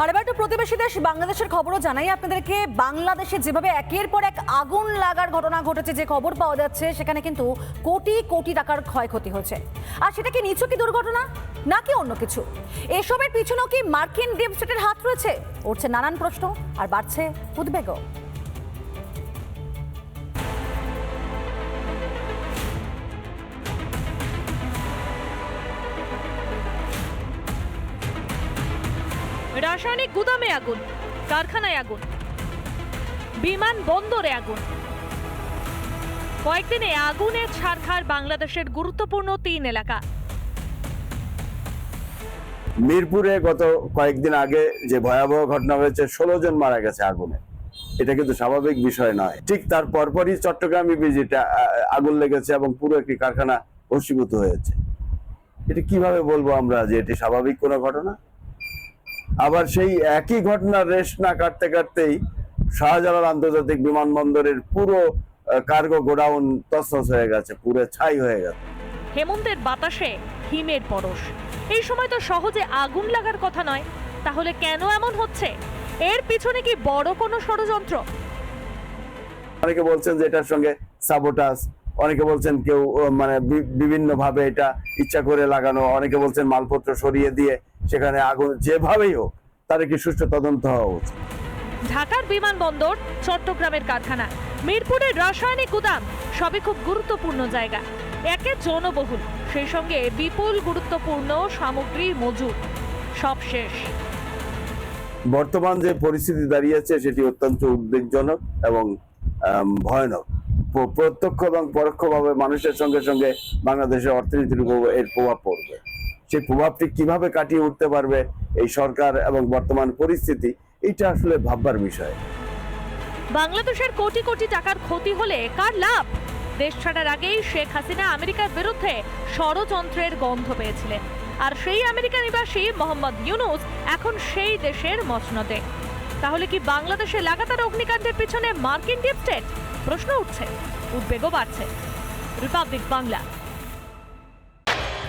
আর এবার একটু প্রতিবেশী দেশ বাংলাদেশের খবরও জানাই। আপনাদেরকে বাংলাদেশে যেভাবে একের পর এক আগুন লাগার ঘটনা ঘটেছে, যে খবর পাওয়া যাচ্ছে, সেখানে কিন্তু কোটি কোটি টাকার ক্ষয়ক্ষতি হয়েছে। আর সেটা কি নিছকই দুর্ঘটনা, নাকি অন্য কিছু? এসবের পিছনেও কি মার্কিন ডিপস্টেটের হাত রয়েছে? উঠছে নানান প্রশ্ন, আর বাড়ছে উদ্বেগও। রাসায়নিক গুদামে আগুন, কারখানায় আগুন, বিমান বন্দরে আগুন। কয়েকদিনে আগুনের ছারখার বাংলাদেশের গুরুত্বপূর্ণ তিন এলাকা। মিরপুরে গত কয়েকদিন আগে যে ভয়াবহ ঘটনা হয়েছে, ষোলো জন মারা গেছে আগুনে। এটা কিন্তু স্বাভাবিক বিষয় নয়। ঠিক তার পরপরই চট্টগ্রামে বিজিটা আগুন লেগেছে এবং পুরো একটি কারখানা ভস্মীভূত হয়েছে। এটা কীভাবে বলব আমরা যে এটি স্বাভাবিক কোনো ঘটনা? আবার সেই একই ঘটনার রেশ না কাটতে কাটতেই শাহজালাল আন্তর্জাতিক বিমানবন্দরের পুরো কার্গো গোডাউন তছনছ হয়ে গেছে পুরো ছাই হয়ে গেছে। হেমন্তের বাতাসে হিমের পরশ। এই সময় তো সহজে আগুন লাগার কথা নয়। তাহলে কেন এমন হচ্ছে? এর পিছনে কি বড় কোনো ষড়যন্ত্র? অনেকে বলছেন যে এটার সঙ্গে সাবোটাস অনেকে বলছেন কেউ মানে বিভিন্ন ভাবে এটা ইচ্ছা করে লাগানো অনেকে বলছেন মালপত্র সরিয়ে দিয়ে সেখানে আগুন যেভাবেই হোক তার একটি সুষ্ঠু তদন্ত হওয়া উচিত? ঢাকার বিমানবন্দর চট্টগ্রামের কারখানা মিরপুরের রাসায়নিক গুদাম সবই খুব গুরুত্বপূর্ণ জায়গা। একে জনবহুল সেই সঙ্গে বিপুল গুরুত্বপূর্ণ সামগ্রী মজুদ। সব শেষ। বর্তমান যে পরিস্থিতি দাঁড়িয়েছে সেটি অত্যন্ত উদ্বেগজনক এবং ভয়ানক। প্রত্যক্ষ এবং পরোক্ষভাবে মানুষের সঙ্গে সঙ্গে বাংলাদেশের অর্থনীতির উপর এর প্রভাব পড়বে। সেই প্রভাবটি কীভাবে কাটিয়ে উঠতে পারবে এই সরকার এবং বর্তমান পরিস্থিতি, এটা আসলে ভাববার বিষয়। বাংলাদেশের কোটি কোটি টাকার ক্ষতি হলে কার লাভ? দেশ ছাড়ার আগেই শেখ হাসিনা আমেরিকার বিরুদ্ধে ষড়যন্ত্রের গন্ধ পেয়েছিলেন। আর সেই আমেরিকা নিবাসী মোহাম্মদ ইউনুস এখন সেই দেশের মসনদে। তাহলে কি বাংলাদেশে লাগাতার অগ্নিকাণ্ডের পিছনে মার্কিন ডিপ প্রশ্ন উঠছে, উদ্বেগও বাড়ছে। রিপাবলিক বাংলা।